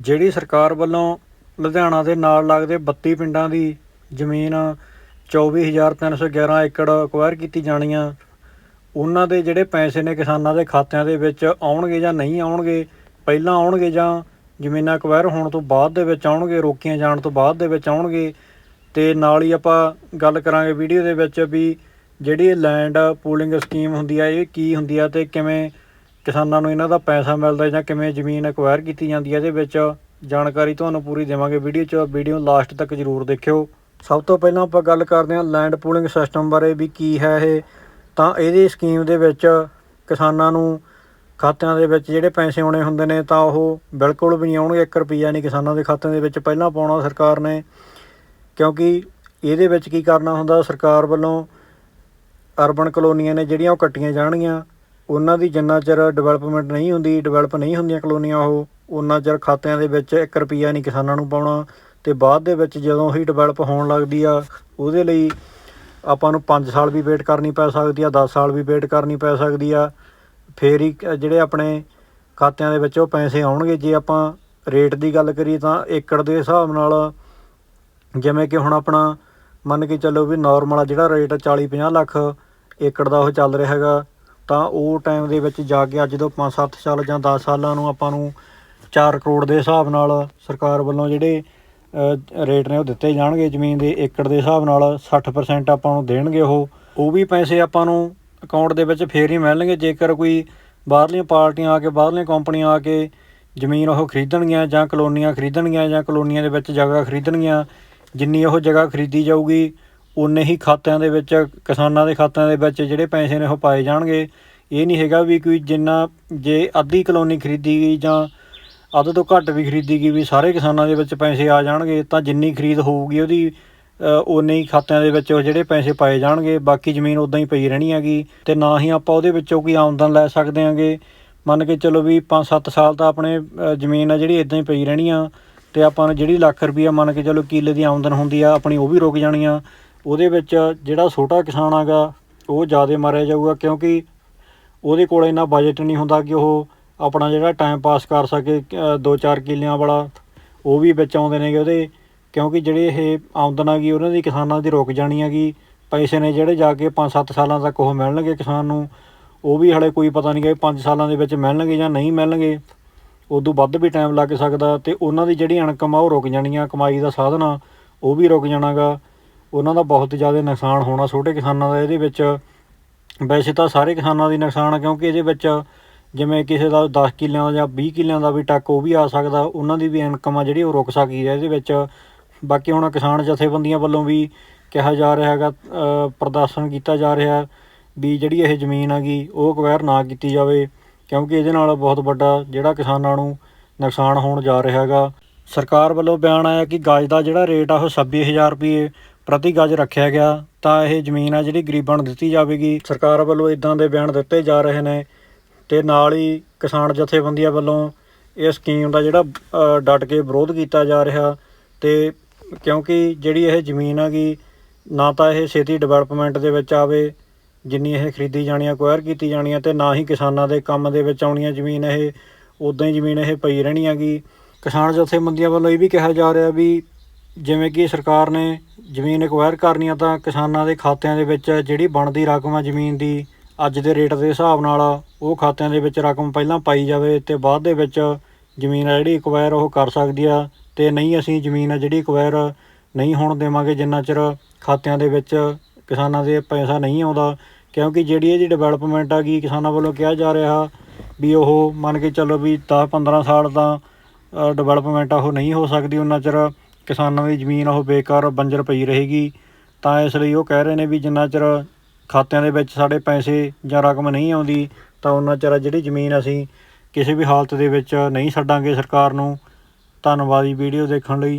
ਜਿਹੜੀ ਸਰਕਾਰ ਵੱਲੋਂ ਲੁਧਿਆਣਾ ਦੇ ਨਾਲ ਲੱਗਦੇ 32 ਪਿੰਡਾਂ ਦੀ ਜ਼ਮੀਨ 24311 ਏਕੜ ਅਕਵਾਇਰ ਕੀਤੀ ਜਾਣੀ ਆ ਉਹਨਾਂ ਦੇ ਜਿਹੜੇ ਪੈਸੇ ਨੇ ਕਿਸਾਨਾਂ ਦੇ ਖਾਤਿਆਂ ਦੇ ਵਿੱਚ ਆਉਣਗੇ ਜਾਂ ਨਹੀਂ ਆਉਣਗੇ, ਪਹਿਲਾਂ ਆਉਣਗੇ ਜਾਂ ਜ਼ਮੀਨਾਂ ਅਕਵਾਇਰ ਹੋਣ ਤੋਂ ਬਾਅਦ ਦੇ ਵਿੱਚ ਆਉਣਗੇ, ਰੋਕੀਆਂ ਜਾਣ ਤੋਂ ਬਾਅਦ ਦੇ ਵਿੱਚ ਆਉਣਗੇ, ਤੇ ਨਾਲ ਹੀ ਆਪਾਂ ਗੱਲ ਕਰਾਂਗੇ ਵੀਡੀਓ ਦੇ ਵਿੱਚ ਵੀ ਜਿਹੜੀ ਲੈਂਡ ਪੂਲਿੰਗ ਸਕੀਮ ਹੁੰਦੀ ਆ, ਇਹ ਕੀ ਹੁੰਦੀ ਆ ਤੇ ਕਿਵੇਂ ਕਿਸਾਨਾਂ ਨੂੰ ਇਹਨਾਂ ਦਾ ਪੈਸਾ ਮਿਲਦਾ ਜਾਂ ਕਿਵੇਂ ਜ਼ਮੀਨ ਅਕਵਾਇਰ ਕੀਤੀ ਜਾਂਦੀ ਹੈ ਇਹਦੇ ਵਿੱਚ ਜਾਣਕਾਰੀ ਤੁਹਾਨੂੰ ਪੂਰੀ ਦੇਵਾਂਗੇ ਵੀਡੀਓ 'ਚ। ਵੀਡੀਓ ਲਾਸਟ ਤੱਕ ਜਰੂਰ ਦੇਖਿਓ। ਸਭ ਤੋਂ ਪਹਿਲਾਂ ਆਪਾਂ ਗੱਲ ਕਰਦੇ ਹਾਂ ਲੈਂਡ ਪੂਲਿੰਗ ਸਿਸਟਮ ਬਾਰੇ ਵੀ ਕੀ ਹੈ ਇਹ। ਤਾਂ ਇਹਦੀ ਸਕੀਮ ਦੇ ਵਿੱਚ ਕਿਸਾਨਾਂ ਨੂੰ ਖਾਤਿਆਂ ਦੇ ਵਿੱਚ ਜਿਹੜੇ ਪੈਸੇ ਆਉਣੇ ਹੁੰਦੇ ਨੇ ਤਾਂ ਉਹ ਬਿਲਕੁਲ ਵੀ ਨਹੀਂ ਆਉਣਗੇ। 1 ਰੁਪਿਆ ਨਹੀਂ ਕਿਸਾਨਾਂ ਦੇ ਖਾਤਿਆਂ ਦੇ ਵਿੱਚ ਪਹਿਲਾਂ ਪਾਉਣਾ ਸਰਕਾਰ ਨੇ। ਕਿਉਂਕਿ ਇਹਦੇ ਵਿੱਚ ਕੀ ਕਰਨਾ ਹੁੰਦਾ, ਸਰਕਾਰ ਵੱਲੋਂ ਅਰਬਨ ਕਲੋਨੀਆਂ ਨੇ ਜਿਹੜੀਆਂ ਉਹ ਕੱਟੀਆਂ ਜਾਣਗੀਆਂ। ਉਹਨਾਂ ਦੀ ਜਿੰਨਾ ਚਿਰ ਡਿਵੈਲਪਮੈਂਟ ਨਹੀਂ ਹੁੰਦੀ ਡਿਵੈਲਪ ਨਹੀਂ ਹੁੰਦੀਆਂ ਕਲੋਨੀਆਂ ਉਹ, ਉਹਨਾਂ ਚਿਰ ਖਾਤਿਆਂ ਦੇ ਵਿੱਚ 1 ਰੁਪਿਆ ਨਹੀਂ ਕਿਸਾਨਾਂ ਨੂੰ ਪਾਉਣਾ। ਤੇ ਬਾਅਦ ਦੇ ਵਿੱਚ ਜਦੋਂ ਹੀ ਡਿਵੈਲਪ ਹੋਣ ਲੱਗਦੀ ਆ, ਉਹਦੇ ਲਈ ਆਪਾਂ ਨੂੰ 5 ਸਾਲ ਵੀ ਵੇਟ ਕਰਨੀ ਪੈ ਸਕਦੀ ਆ 10 ਸਾਲ ਵੀ ਵੇਟ ਕਰਨੀ ਪੈ ਸਕਦੀ ਆ। ਫੇਰ ਹੀ ਜਿਹੜੇ ਆਪਣੇ ਖਾਤਿਆਂ ਦੇ ਵਿੱਚ ਉਹ ਪੈਸੇ ਆਉਣਗੇ, ਜੇ ਆਪਾਂ ਰੇਟ ਦੀ ਗੱਲ ਕਰੀਏ ਤਾਂ ਏਕੜ ਦੇ ਹਿਸਾਬ ਨਾਲ ਜਿਵੇਂ ਕਿ ਹੁਣ ਆਪਣਾ ਮੰਨ ਕੇ ਚੱਲੋ ਵੀ ਨਾਰਮਲ ਆ ਜਿਹੜਾ ਰੇਟ 40 50 ਲੱਖ ਏਕੜ ਦਾ ਉਹ ਚੱਲ ਰਿਹਾ ਹੈਗਾ। ਤਾਂ ਉਹ ਟਾਈਮ ਦੇ ਵਿੱਚ ਜਾ ਕੇ ਅੱਜ ਤੋਂ 5-7 ਸਾਲ ਜਾਂ 10 ਸਾਲਾਂ ਨੂੰ ਆਪਾਂ ਨੂੰ 4 ਕਰੋੜ ਦੇ ਹਿਸਾਬ ਨਾਲ ਸਰਕਾਰ ਵੱਲੋਂ ਜਿਹੜੇ ਰੇਟ ਨੇ ਉਹ ਦਿੱਤੇ ਜਾਣਗੇ, ਜ਼ਮੀਨ ਦੇ ਏਕੜ ਦੇ ਹਿਸਾਬ ਨਾਲ 60% ਆਪਾਂ ਨੂੰ ਦੇਣਗੇ ਉਹ। ਉਹ ਵੀ ਪੈਸੇ ਆਪਾਂ ਨੂੰ ਅਕਾਊਂਟ ਦੇ ਵਿੱਚ ਫੇਰ ਹੀ ਮਿਲਣਗੇ, ਜੇਕਰ ਕੋਈ ਬਾਹਰਲੀਆਂ ਪਾਰਟੀਆਂ ਆ ਕੇ, ਬਾਹਰਲੀਆਂ ਕੰਪਨੀਆਂ ਆ ਕੇ ਜ਼ਮੀਨ ਉਹ ਖਰੀਦਣਗੀਆਂ ਜਾਂ ਕਲੋਨੀਆਂ ਖਰੀਦਣਗੀਆਂ ਜਾਂ ਕਲੋਨੀਆਂ ਦੇ ਵਿੱਚ ਜਗ੍ਹਾ ਖਰੀਦਣਗੀਆਂ, ਜਿੰਨੀ ਉਹ ਜਗ੍ਹਾ ਖਰੀਦੀ ਜਾਊਗੀ ਉਨੇ ਹੀ ਖਾਤਿਆਂ ਦੇ ਵਿੱਚ ਕਿਸਾਨਾਂ ਦੇ ਖਾਤਿਆਂ ਦੇ ਵਿੱਚ ਜਿਹੜੇ ਪੈਸੇ ਨੇ ਉਹ ਪਾਏ ਜਾਣਗੇ। ਇਹ ਨਹੀਂ ਹੈਗਾ ਵੀ ਕੋਈ ਜਿੰਨਾ ਜੇ ਅੱਧੀ ਕਲੋਨੀ ਖਰੀਦੀ ਗਈ ਜਾਂ ਅੱਧ ਤੋਂ ਘੱਟ ਵੀ ਖਰੀਦੀ ਗਈ ਵੀ ਸਾਰੇ ਕਿਸਾਨਾਂ ਦੇ ਵਿੱਚ ਪੈਸੇ ਆ ਜਾਣਗੇ ਤਾਂ ਜਿੰਨੀ ਖਰੀਦ ਹੋਊਗੀ ਉਹਦੀ ਅ, ਉਨੇ ਹੀ ਖਾਤਿਆਂ ਦੇ ਵਿੱਚ ਉਹ ਜਿਹੜੇ ਪੈਸੇ ਪਾਏ ਜਾਣਗੇ ਬਾਕੀ ਜ਼ਮੀਨ ਉਦਾਂ ਹੀ ਪਈ ਰਹਿਣੀ ਹੈਗੀ। ਤੇ ਨਾ ਹੀ ਆਪਾਂ ਉਹਦੇ ਵਿੱਚੋਂ ਕੋਈ ਆਮਦਨ ਲੈ ਸਕਦੇ ਹਾਂਗੇ। ਮੰਨ ਕੇ ਚਲੋ ਵੀ 5-7 ਸਾਲ ਤਾਂ ਆਪਣੇ ਜ਼ਮੀਨ ਆ ਜਿਹੜੀ ਇਦਾਂ ਹੀ ਪਈ ਰਹਿਣੀ ਆ ਤੇ ਆਪਾਂ ਨੂੰ ਜਿਹੜੀ ਲੱਖ ਰੁਪਈਆ ਮੰਨ ਕੇ ਚਲੋ ਕਿੱਲੇ ਦੀ ਆਮਦਨ ਹੁੰਦੀ ਆ ਆਪਣੀ ਉਹ ਵੀ ਰੁਕ ਜਾਣੀ ਆ। ਉਹਦੇ ਵਿੱਚ ਜਿਹੜਾ ਛੋਟਾ ਕਿਸਾਨ ਹੈਗਾ, ਉਹ ਜ਼ਿਆਦਾ ਮਾਰਿਆ ਜਾਊਗਾ ਕਿਉਂਕਿ ਉਹਦੇ ਕੋਲ ਇੰਨਾ ਬਜਟ ਨਹੀਂ ਹੁੰਦਾ ਕਿ ਉਹ ਆਪਣਾ ਜਿਹੜਾ ਟਾਈਮ ਪਾਸ ਕਰ ਸਕੇ 2-4 ਕਿੱਲਿਆਂ ਵਾਲਾ, ਉਹ ਵੀ ਵਿੱਚ ਆਉਂਦੇ ਨੇਗੇ ਉਹਦੇ। ਕਿਉਂਕਿ ਜਿਹੜੇ ਇਹ ਆਮਦਨ ਹੈਗੀ ਉਹਨਾਂ ਦੀ ਕਿਸਾਨਾਂ ਦੀ ਰੁਕ ਜਾਣੀ ਹੈਗੀ ਪੈਸੇ ਨੇ ਜਿਹੜੇ ਜਾ ਕੇ 5-7 ਸਾਲਾਂ ਤੱਕ ਉਹ ਮਿਲਣਗੇ ਕਿਸਾਨ ਨੂੰ। ਉਹ ਵੀ ਹਲੇ ਕੋਈ ਪਤਾ ਨਹੀਂ ਕਿ 5 ਸਾਲਾਂ ਦੇ ਵਿੱਚ ਮਿਲਣਗੇ ਜਾਂ ਨਹੀਂ ਮਿਲਣਗੇ। ਉਦੋਂ ਵੱਧ ਵੀ ਟਾਈਮ ਲੱਗ ਸਕਦਾ ਤੇ ਉਹਨਾਂ ਦੀ ਜਿਹੜੀ ਇਨਕਮ ਆ ਉਹ ਰੁਕ ਜਾਣੀ ਆ, ਕਮਾਈ ਦਾ ਸਾਧਨ ਆ, ਉਹ ਵੀ ਰੁਕ ਜਾਣਾਗਾ। ਉਹਨਾਂ ਦਾ ਬਹੁਤ ਜ਼ਿਆਦਾ ਨੁਕਸਾਨ ਹੋਣਾ ਛੋਟੇ ਕਿਸਾਨਾਂ ਦਾ, ਇਹਦੇ ਵਿੱਚ ਵੈਸੇ ਤਾਂ ਸਾਰੇ ਕਿਸਾਨਾਂ ਦੀ ਨੁਕਸਾਨ ਆ, ਕਿਉਂਕਿ ਇਹਦੇ ਵਿੱਚ ਜਿਵੇਂ ਕਿਸੇ ਦਾ 10 ਕਿੱਲਿਆਂ ਦਾ ਜਾਂ 20 ਕਿੱਲਿਆਂ ਦਾ ਵੀ ਟੱਕ ਉਹ ਵੀ ਆ ਸਕਦਾ, ਉਹਨਾਂ ਦੀ ਵੀ ਇਨਕਮ ਆ ਜਿਹੜੀ ਉਹ ਰੁਕ ਸਕਦੀ ਹੈ ਇਹਦੇ ਵਿੱਚ ਬਾਕੀ ਹੁਣ ਕਿਸਾਨ ਜਥੇਬੰਦੀਆਂ ਵੱਲੋਂ ਵੀ ਕਿਹਾ ਜਾ ਰਿਹਾ ਹੈਗਾ ਪ੍ਰਦਰਸ਼ਨ ਕੀਤਾ ਜਾ ਰਿਹਾ ਵੀ ਜਿਹੜੀ ਇਹ ਜ਼ਮੀਨ ਹੈਗੀ ਉਹ ਅਕਵਾਇਰ ਨਾ ਕੀਤੀ ਜਾਵੇ, ਕਿਉਂਕਿ ਇਹਦੇ ਨਾਲ ਬਹੁਤ ਵੱਡਾ ਜਿਹੜਾ ਕਿਸਾਨਾਂ ਨੂੰ ਨੁਕਸਾਨ ਹੋਣ ਜਾ ਰਿਹਾ ਹੈਗਾ। ਸਰਕਾਰ ਵੱਲੋਂ ਬਿਆਨ ਆਇਆ ਕਿ ਗਾਜ ਦਾ ਜਿਹੜਾ ਰੇਟ ਆ ਉਹ 26000 ਰੁਪਏ ਪ੍ਰਤੀ ਗਜ ਰੱਖਿਆ ਗਿਆ ਤਾਂ ਇਹ ਜ਼ਮੀਨ ਆ ਜਿਹੜੀ ਗਰੀਬਾਂ ਨੂੰ ਦਿੱਤੀ ਜਾਵੇਗੀ। ਸਰਕਾਰ ਵੱਲੋਂ ਇਦਾਂ ਦੇ ਬਿਆਨ ਦਿੱਤੇ ਜਾ ਰਹੇ ਨੇ ਤੇ ਨਾਲ ਹੀ ਕਿਸਾਨ ਜਥੇਬੰਦੀਆਂ ਵੱਲੋਂ ਇਹ ਸਕੀਮ ਦਾ ਜਿਹੜਾ ਅ, ਡਟ ਕੇ ਵਿਰੋਧ ਕੀਤਾ ਜਾ ਰਿਹਾ ਤੇ ਕਿਉਂਕਿ ਜਿਹੜੀ ਇਹ ਜ਼ਮੀਨ ਹੈਗੀ ਨਾ ਤਾਂ ਇਹ ਛੇਤੀ ਡਿਵੈਲਪਮੈਂਟ ਦੇ ਵਿੱਚ ਆਵੇ ਜਿੰਨੀ ਇਹ ਖਰੀਦੀ ਜਾਣੀ ਆ ਅਕਵਾਇਰ ਕੀਤੀ ਜਾਣੀ ਆ ਤੇ ਨਾ ਹੀ ਕਿਸਾਨਾਂ ਦੇ ਕੰਮ ਦੇ ਵਿੱਚ ਆਉਣੀ ਆ ਜ਼ਮੀਨ ਇਹ ਉਦਾਂ ਹੀ ਜ਼ਮੀਨ ਇਹ ਪਈ ਰਹਿਣੀ ਹੈਗੀ। ਕਿਸਾਨ ਜਥੇਬੰਦੀਆਂ ਵੱਲੋਂ ਇਹ ਵੀ ਕਿਹਾ ਜਾ ਰਿਹਾ ਵੀ ਜਿਵੇਂ ਕਿ ਸਰਕਾਰ ਨੇ ਜ਼ਮੀਨ ਅਕਵਾਇਰ ਕਰਨੀ ਆ ਤਾਂ ਕਿਸਾਨਾਂ ਦੇ ਖਾਤਿਆਂ ਦੇ ਵਿੱਚ ਜਿਹੜੀ ਬਣਦੀ ਰਕਮ ਆ ਜ਼ਮੀਨ ਦੀ, ਅੱਜ ਦੇ ਰੇਟ ਦੇ ਹਿਸਾਬ ਨਾਲ ਉਹ ਖਾਤਿਆਂ ਦੇ ਵਿੱਚ ਰਕਮ ਪਹਿਲਾਂ ਪਾਈ ਜਾਵੇ ਤੇ ਬਾਅਦ ਦੇ ਵਿੱਚ ਜ਼ਮੀਨ ਆ ਜਿਹੜੀ ਅਕਵਾਇਰ ਉਹ ਕਰ ਸਕਦੀ ਆ ਤੇ ਨਹੀਂ ਅਸੀਂ ਜ਼ਮੀਨ ਆ ਜਿਹੜੀ ਅਕਵਾਇਰ ਨਹੀਂ ਹੋਣ ਦੇਵਾਂਗੇ ਜਿੰਨਾ ਚਿਰ ਖਾਤਿਆਂ ਦੇ ਵਿੱਚ ਕਿਸਾਨਾਂ ਦੇ ਪੈਸਾ ਨਹੀਂ ਆਉਂਦਾ, ਕਿਉਂਕਿ ਜਿਹੜੀ ਇਹਦੀ ਡਿਵੈਲਪਮੈਂਟ ਆ ਗਈ ਕਿਸਾਨਾਂ ਵੱਲੋਂ ਕਿਹਾ ਜਾ ਰਿਹਾ ਵੀ ਉਹ ਮੰਨ ਕੇ ਚੱਲੋ ਵੀ 10 15 ਸਾਲ ਤਾਂ ਡਿਵੈਲਪਮੈਂਟ ਆ, ਉਹ ਨਹੀਂ ਹੋ ਸਕਦੀ, ਉਹਨਾਂ ਚਿਰ ਕਿਸਾਨਾਂ ਦੀ ਜ਼ਮੀਨ ਉਹ ਬੇਕਾਰ ਬੰਜਰ ਪਈ ਰਹੇਗੀ, ਤਾਂ ਇਸ ਲਈ ਉਹ ਕਹਿ ਰਹੇ ਨੇ ਵੀ ਜਿੰਨਾ ਚਿਰ ਖਾਤਿਆਂ ਦੇ ਵਿੱਚ ਸਾਡੇ ਪੈਸੇ ਜਾਂ ਰਕਮ ਨਹੀਂ ਆਉਂਦੀ, ਤਾਂ ਉਹਨਾਂ ਚਿਰ ਜਿਹੜੀ ਜ਼ਮੀਨ ਅਸੀਂ ਕਿਸੇ ਵੀ ਹਾਲਤ ਦੇ ਵਿੱਚ ਨਹੀਂ ਛੱਡਾਂਗੇ ਸਰਕਾਰ ਨੂੰ। ਧੰਨਵਾਦ ਜੀ ਵੀਡੀਓ ਦੇਖਣ ਲਈ।